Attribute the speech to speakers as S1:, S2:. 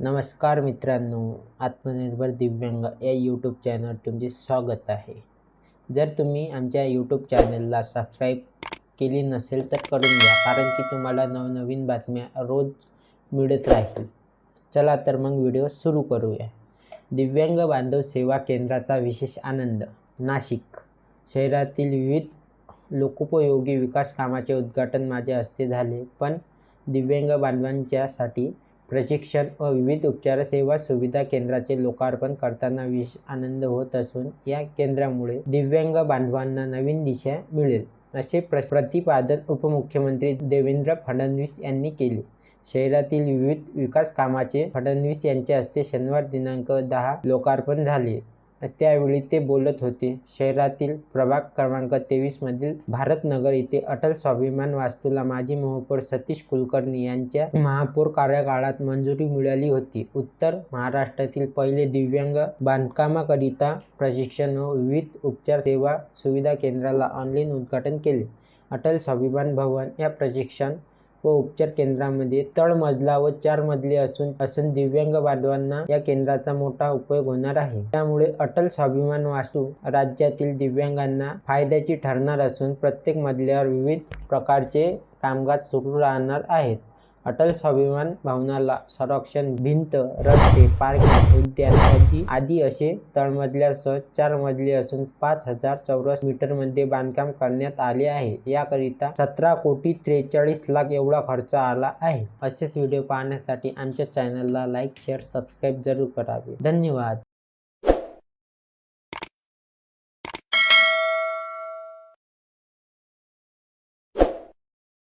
S1: नमस्कार मित्रांनो आत्मनिर्भर दिव्यांग या यूट्यूब चॅनलवर तुमचे स्वागत आहे. जर तुम्ही आमच्या यूट्यूब चॅनलला सबस्क्राईब केली नसेल तर करून घ्या कारण की तुम्हाला नवनवीन बातम्या रोज मिळत राहील. चला तर मग व्हिडिओ सुरू करूया. दिव्यांग बांधव सेवा केंद्राचा विशेष आनंद नाशिक. शहरातील विविध लोकोपयोगी विकास कामाचे उद्घाटन माझ्या हस्ते झाले पण दिव्यांग बांधवांच्यासाठी प्रशिक्षण व विविध उपचार सेवा सुविधा केंद्राचे लोकार्पण करताना विशेष आनंद होत असून या केंद्रामुळे दिव्यांग बांधवांना नवीन दिशा मिळेल असे प्र प्रतिपादन उपमुख्यमंत्री देवेंद्र फडणवीस यांनी केले. शहरातील विविध विकास कामाचे फडणवीस यांच्या हस्ते शनिवार दिनांक दहा लोकार्पण झाले. त्यावेळी ते बोलत होते. शहरातील प्रभाग क्रमांक तेवीसमधील भारतनगर येथे अटल स्वाभिमान वास्तूला माजी महापौर सतीश कुलकर्णी यांच्या महापौर कार्यकाळात मंजुरी मिळाली होती. उत्तर महाराष्ट्रातील पहिले दिव्यांग बांधकामाकरिता प्रशिक्षण व विविध उपचार सेवा सुविधा केंद्राला ऑनलाईन उद्घाटन केले. अटल स्वाभिमान भवन या प्रशिक्षण व उपचार केंद्रामध्ये तळमजला व चार मजली असून असून दिव्यांग बांधवांना या केंद्राचा मोठा उपयोग होणार आहे. त्यामुळे अटल स्वाभिमान वास्तू राज्यातील दिव्यांगांना फायद्याची ठरणार असून प्रत्येक मजल्यावर विविध प्रकारचे कामकाज सुरू राहणार आहेत. अटल स्वाभिमान भवनाला संरक्षण भिंत रस्ते पार्किंग उद्यान आदी आदी असे तळमजल्यासह चार मजली असून पाच हजार चौरस मीटरमध्ये बांधकाम करण्यात आले आहे. याकरिता सतरा कोटी त्रेचाळीस लाख एवढा खर्च आला आहे. असेच व्हिडिओ पाहण्यासाठी आमच्या चॅनलला लाईक शेअर सबस्क्राईब जरूर करावे. धन्यवाद.